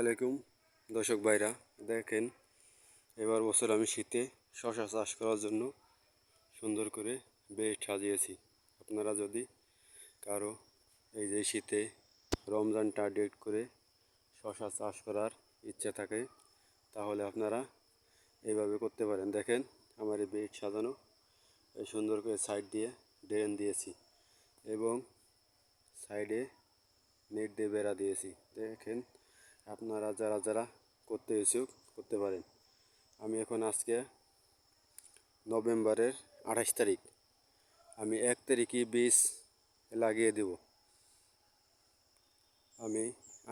আলাইকুম, দর্শক ভাইরা, দেখেন, এবার বছর আমি শীতে শশা চাষ করার জন্য সুন্দর করে বেড সাজিয়েছি। আপনারা যদি কারও এই যে শীতে রমজান টার্গেট করে শশা চাষ করার ইচ্ছে থাকে, তাহলে আপনারা এইভাবে করতে পারেন। দেখেন, আমার এই বেড সাজানো, এই সুন্দর করে সাইড দিয়ে ড্রেন দিয়েছি এবং সাইডে নেট দিয়ে বেড়া দিয়েছি। দেখেন আপনারা যারা যারা করতে ইচ্ছুক করতে পারেন। আমি এখন আজকে নভেম্বরের আঠাশ তারিখ। আমি এক তারিখে বীজ লাগিয়ে দেব। আমি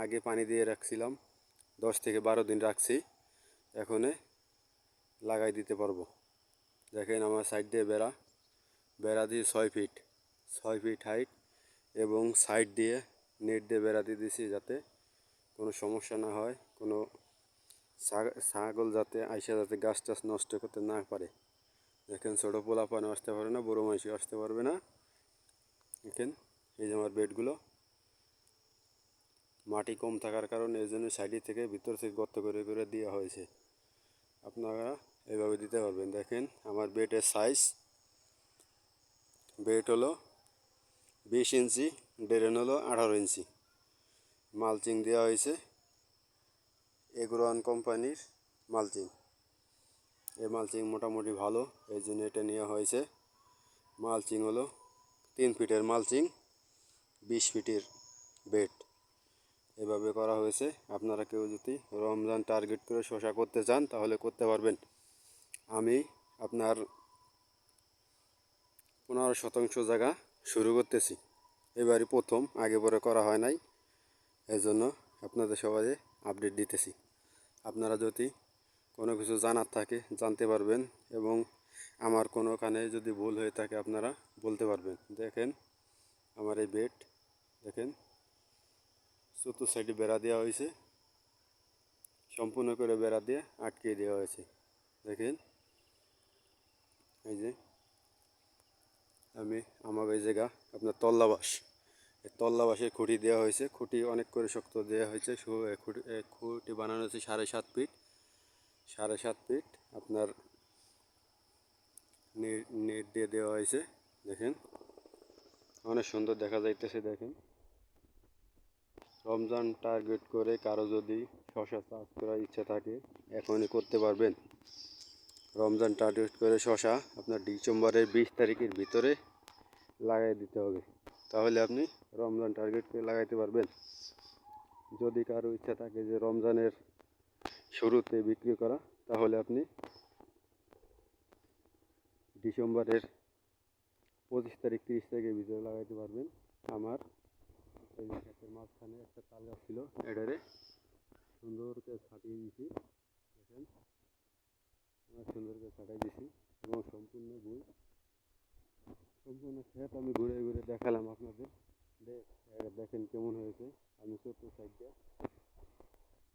আগে পানি দিয়ে রাখছিলাম, দশ থেকে বারো দিন রাখছি। এখনে লাগাই দিতে পারব। দেখেন আমার সাইড দিয়ে বেড়া বেড়া দিয়ে ছয় ফিট ছয় ফিট হাইট এবং সাইড দিয়ে নেট দিয়ে বেড়া দিয়ে দিছি যাতে কোনো সমস্যা না হয়, কোনো ছাগল যাতে আইসা যাতে গাছ টাছ নষ্ট করতে না পারে। দেখেন ছোটো পোলা পানো আসতে পারে না, বড়ো মাইসি আসতে পারবে না। দেখেন, এই যে আমার বেডগুলো। মাটি কম থাকার কারণে এই জন্য সাইডে থেকে ভিতর থেকে গর্ত করে করে দেওয়া হয়েছে। আপনারা এইভাবে দিতে পারবেন। দেখেন, আমার বেডের সাইজ বেড হলো বিশ ইঞ্চি ড্রেন হলো আঠারো ইঞ্চি। মালচিং দেওয়া হয়েছে। এগ্রোয়ান কোম্পানির মালচিং। এই মালচিং মোটামুটি ভালো, এই জন্য এটা নেওয়া হয়েছে। মালচিং হলো তিন ফিটের মালচিং, বিশ ফিটের বেড। এভাবে করা হয়েছে। আপনারা কেউ যদি রমজান টার্গেট করে শশা করতে চান, তাহলে করতে পারবেন। আমি আপনার পনেরো শতাংশ জায়গা শুরু করতেছি। এবারই প্রথম, আগে পরে করা হয় নাই। এই জন্য আপনাদের সবাই আপডেট দিতেছি। আপনারা যদি কোনো কিছু জানার থাকে জানতে পারবেন এবং আমার কোনো কানে যদি ভুল হয়ে থাকে আপনারা বলতে পারবেন। দেখেন, আমার এই বেড দেখেন চতুর্থ সাইডে বেড়া দেওয়া হয়েছে। সম্পূর্ণ করে বেড়া দিয়ে আটকে দেওয়া হয়েছে। দেখেন, এই যে আমি আমার এই জায়গা, আপনার তল্লাবাস। তল্লাবাসের খুঁটি দেওয়া হয়েছে। খুঁটি অনেক করে শক্ত দেওয়া হয়েছে। খুঁটি খুঁটি বানানো হয়েছে সাড়ে সাত ফিট। সাড়ে সাত ফিট আপনার নেট দিয়ে দেওয়া হয়েছে। দেখেন। অনেক সুন্দর দেখা যাইতেছে, দেখেন। রমজান টার্গেট করে কারও যদি শশা চাষ করার ইচ্ছা থাকে, এখনই করতে পারবেন। রমজান টার্গেট করে শশা আপনার ডিসেম্বরের বিশ তারিখের ভিতরে লাগাই দিতে হবে। তাহলে আপনি রমজান টার্গেট করে লাগাইতে পারবেন। যদি কারও ইচ্ছা থাকে যে রমজানের শুরুতে বিক্রি করা, তাহলে আপনি ডিসেম্বরের পঁচিশ তারিখ, তিরিশ তারিখের ভিতরে লাগাইতে পারবেন। আমার এই মাঝখানে একটা তাল গাছ ছিল, এটারে সুন্দর করে ছাটিয়ে দিয়েছি। দেখেন সুন্দর করে ছাটাই দিয়েছি এবং সম্পূর্ণ বই সম্পূর্ণ ক্ষেত আমি ঘুরে ঘুরে দেখালাম আপনাদের। দেখেন কেমন হয়েছে। আমি চতুর্থ সাইডটা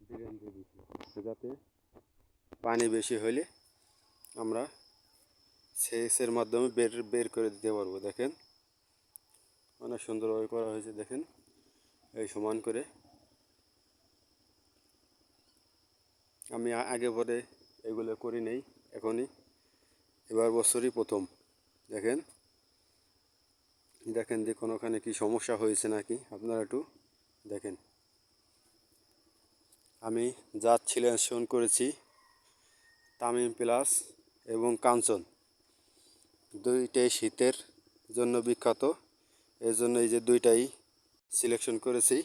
ড্রেন দিয়ে দিচ্ছি। যাতে পানি বেশি হলে আমরা সেচের মাধ্যমে বের বের করে দিতে পারব। দেখেন, অনেক সুন্দরভাবে করা হয়েছে, দেখেন। এই সমান করে আমি আগে পরে এগুলো করি নেই, এখনই। এবার বছরই প্রথম, দেখেন। দেখেন যে কোনোখানে কি সমস্যা হয়েছে নাকি? আপনারা একটু দেখেন। আমি জাত সিলেকশন করেছি, তামিম প্লাস এবং কাঞ্চন, দুইটাই শীতের জন্য বিখ্যাত। এই জন্য এই যে দুইটাই সিলেকশন করেছি,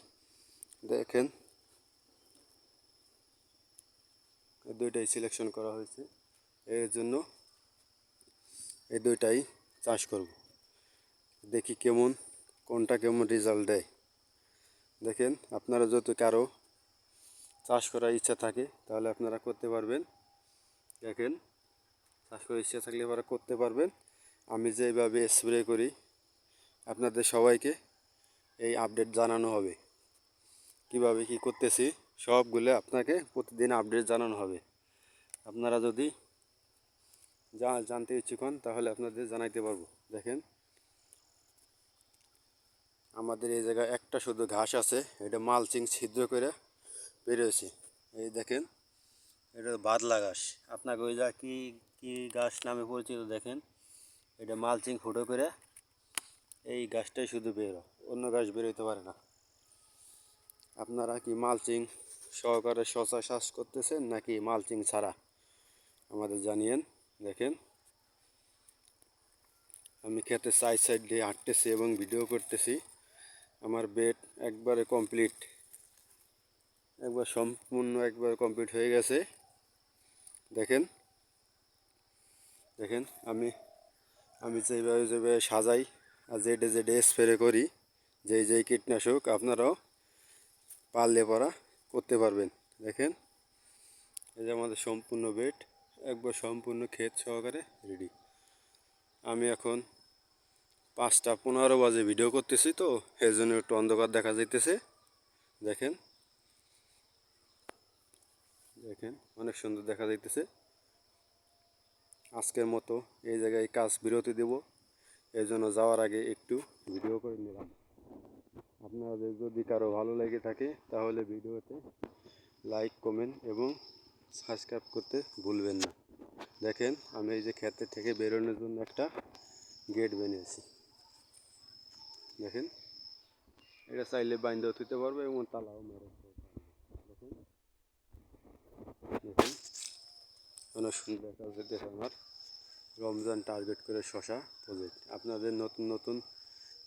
দেখেন। দুইটাই সিলেকশন করা হয়েছে। এর জন্য এই দুইটাই চাষ করব। দেখি কেমন, কোনটা কেমন রেজাল্ট দেয়। দেখেন, আপনারা যদি কারও চাষ করার ইচ্ছা থাকে, তাহলে আপনারা করতে পারবেন। দেখেন, চাষ করার ইচ্ছা থাকলে আপনারা করতে পারবেন। আমি যেভাবে স্প্রে করি, আপনাদের সবাইকে এই আপডেট জানানো হবে। কীভাবে কি করতেছি, সবগুলো আপনাকে প্রতিদিন আপডেট জানানো হবে। আপনারা যদি জানতে ইচ্ছুক হন, তাহলে আপনাদের জানাইতে পারব। দেখেন আমাদের এই জায়গায় একটা শুধু ঘাস আছে, এটা মালচিং ছিদ্র করে বেরোয়েছে। এই দেখেন, এটা বাদলা ঘাস। আপনাকে ওই যা কি কি গাছ নামে পরিচিত দেখেন, এটা মালচিং ফুটো করে এই গাছটাই শুধু বেরো, অন্য গাছ বেরোতে পারে না। আপনারা কি মালচিং সহকারে শশা শ্বাস করতেছেন নাকি মালচিং ছাড়া? আমাদের জানিয়েন, দেখেন। আমি খেতে সাইড সাইড দিয়ে হাঁটতেছি এবং ভিডিও করতেছি। আমার বেড একবারে কমপ্লিট একবার সম্পূর্ণ একবার কমপ্লিট হয়ে গেছে। দেখেন দেখেন, আমি আমি যেভাবে যেভাবে সাজাই আর যেটা যেটা স্প্রে করি, যেই যেই কীটনাশক আপনারাও পারলে পরা করতে পারবেন। দেখেন, এই যে আমাদের সম্পূর্ণ বেড একবার সম্পূর্ণ ক্ষেত সহকারে রেডি আমি এখন পাঁচটা পনেরো বাজে ভিডিও করতেছি তো এর জন্য একটু অন্ধকার দেখা যাইতেছে। দেখেন। দেখেন, অনেক সুন্দর দেখা যাইতেছে। আজকের মতো এই জায়গায় কাজ বিরতি দেব। এই জন্য যাওয়ার আগে একটু ভিডিও করে নিলাম। আপনাদের যদি কারও ভালো লেগে থাকে, তাহলে ভিডিওতে লাইক কমেন্ট এবং সাবস্ক্রাইব করতে ভুলবেন না। দেখেন, আমি এই যে ক্ষেতের থেকে বেরোনোর জন্য একটা গেট বানিয়েছি। দেখেন। এটা চাইলে বাইন্দেও থুতে পারবে এবং তালাও মেরে। দেখেন। দেখেন। অনেক সুন্দর যাচ্ছে দেখে আমার। রমজান টার্গেট করে শশা প্রজেক্ট আপনাদের নতুন নতুন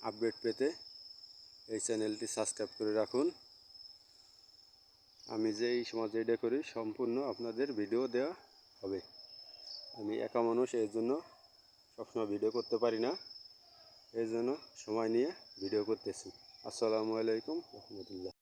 আপডেট পেতে এই চ্যানেলটি সাবস্ক্রাইব করে রাখুন। আমি যে এই সময় যেটা করি, সম্পূর্ণ আপনাদের ভিডিও দেওয়া হবে। আমি একা মানুষ, এর জন্য সবসময় ভিডিও করতে পারি না। এই জন্য সময় নিয়ে ভিডিও করতেছি। আসসালামু আলাইকুম রহমতুল্লাহ।